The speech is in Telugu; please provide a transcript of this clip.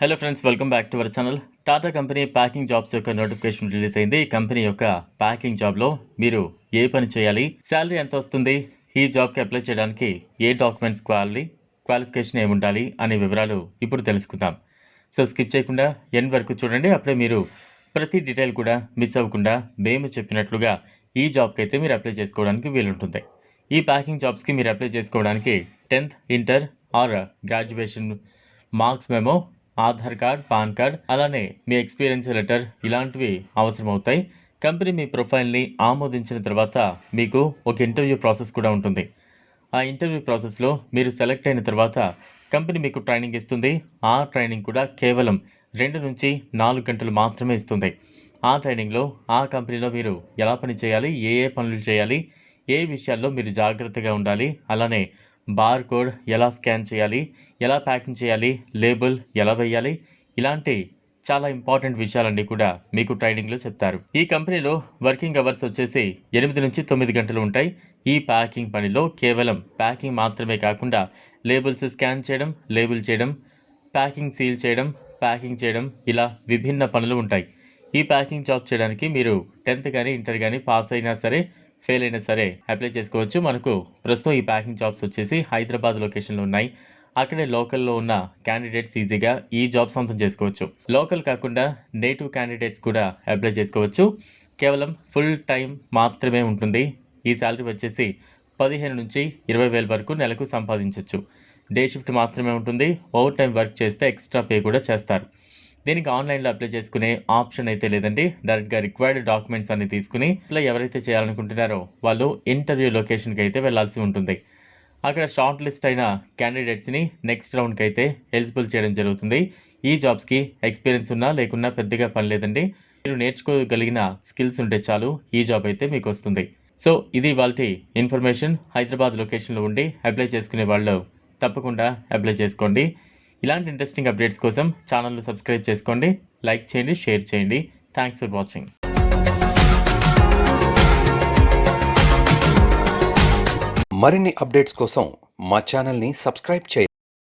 Hello friends welcome back to our channel Tata company packing jobs యొక్క నోటిఫికేషన్ రిలీజ్ అయింది. ఈ కంపెనీ యొక్క ప్యాకింగ్ జాబ్లో మీరు ఏ పని చేయాలి శాలరీ ఎంత వస్తుంది ఈ జాబ్కి అప్లై చేయడానికి ఏ డాక్యుమెంట్స్ కావాలి క్వాలిఫికేషన్ ఏమి ఉండాలి అనే వివరాలు ఇప్పుడు తెలుసుకుందాం. సో స్కిప్ చేయకుండా ఎండ్ వరకు చూడండి. అప్పుడే మీరు ప్రతి డీటెయిల్ కూడా మిస్ అవ్వకుండా మేము చెప్పినట్లుగా ఈ జాబ్కి అయితే మీరు అప్లై చేసుకోవడానికి వీలుంటుంది. ఈ ప్యాకింగ్ జాబ్స్కి మీరు అప్లై చేసుకోవడానికి tenth inter or graduation marks మేము ఆధార్ కార్డ్ పాన్ కార్డ్ అలానే మీ ఎక్స్పీరియన్స్ లెటర్ ఇలాంటివి అవసరం అవుతాయి కంపెనీ మీ ప్రొఫైల్ని ఆమోదించిన తర్వాత మీకు ఒక ఇంటర్వ్యూ ప్రాసెస్ కూడా ఉంటుంది. ఆ ఇంటర్వ్యూ ప్రాసెస్లో మీరు సెలెక్ట్ అయిన తర్వాత కంపెనీ మీకు ట్రైనింగ్ ఇస్తుంది. ఆ ట్రైనింగ్ కూడా కేవలం రెండు నుంచి నాలుగు గంటలు మాత్రమే ఇస్తుంది. ఆ ట్రైనింగ్లో ఆ కంపెనీలో మీరు ఎలా పని చేయాలి? ఏ ఏ పనులు చేయాలి? ఏ విషయాల్లో మీరు జాగ్రత్తగా ఉండాలి? అలానే బార్ కోడ్ ఎలా స్కాన్ చేయాలి ఎలా ప్యాకింగ్ చేయాలి లేబుల్ ఎలా వేయాలి ఇలాంటి చాలా ఇంపార్టెంట్ విషయాలన్నీ కూడా మీకు ట్రైనింగ్లో చెప్తారు. ఈ కంపెనీలో వర్కింగ్ అవర్స్ వచ్చేసి ఎనిమిది నుంచి తొమ్మిది గంటలు ఉంటాయి. ఈ ప్యాకింగ్ పనిలో కేవలం ప్యాకింగ్ మాత్రమే కాకుండా లేబుల్స్ స్కాన్ చేయడం లేబుల్ చేయడం ప్యాకింగ్ సీల్ చేయడం ప్యాకింగ్ చేయడం ఇలా విభిన్న పనులు ఉంటాయి. ఈ ప్యాకింగ్ జాబ్ చేయడానికి మీరు టెన్త్ కానీ ఇంటర్ కానీ పాస్ అయినా సరే ఫెయిల్ అయినా సరే అప్లై చేసుకోవచ్చు. మనకు ప్రస్తుతం ఈ ప్యాకింగ్ జాబ్స్ వచ్చేసి హైదరాబాద్ లొకేషన్లో ఉన్నాయి. అక్కడే లోకల్లో ఉన్న క్యాండిడేట్స్ ఈజీగా ఈ జాబ్ సొంతం చేసుకోవచ్చు. లోకల్ కాకుండా నేటివ్ క్యాండిడేట్స్ కూడా అప్లై చేసుకోవచ్చు. కేవలం ఫుల్ టైం మాత్రమే ఉంటుంది. ఈ శాలరీ వచ్చేసి పదిహేను నుంచి ఇరవై వేల వరకు నెలకు సంపాదించవచ్చు డే షిఫ్ట్ మాత్రమే ఉంటుంది. ఓవర్ టైం వర్క్ చేస్తే ఎక్స్ట్రా పే కూడా చేస్తారు. దీనికి ఆన్లైన్లో అప్లై చేసుకునే ఆప్షన్ అయితే లేదండి. డైరెక్ట్గా రిక్వైర్డ్ డాక్యుమెంట్స్ అన్ని తీసుకుని ఇలా ఎవరైతే చేయాలనుకుంటున్నారో వాళ్ళు ఇంటర్వ్యూ లొకేషన్కి అయితే వెళ్ళాల్సి ఉంటుంది. అక్కడ షార్ట్ లిస్ట్ అయిన క్యాండిడేట్స్ని నెక్స్ట్ రౌండ్కి అయితే ఎలిజిబుల్ చేయడం జరుగుతుంది. ఈ జాబ్స్కి ఎక్స్పీరియన్స్ ఉన్నా లేకున్నా పెద్దగా పని లేదండి. మీరు నేర్చుకోగలిగిన స్కిల్స్ ఉంటే చాలు ఈ జాబ్ అయితే మీకు వస్తుంది. సో ఇది వాళ్ళ ఇన్ఫర్మేషన్. హైదరాబాద్ లొకేషన్లో ఉండి అప్లై చేసుకునే వాళ్ళు తప్పకుండా అప్లై చేసుకోండి. ఇలాంటి ఇంట్రెస్టింగ్ అప్డేట్స్ కోసం ఛానల్ను సబ్స్క్రైబ్ చేసుకోండి లైక్ చేయండి షేర్ చేయండి. థ్యాంక్స్ ఫర్ వాచింగ్ మరిన్ని అప్డేట్స్ కోసం మా ఛానల్ని సబ్స్క్రైబ్ చేయండి.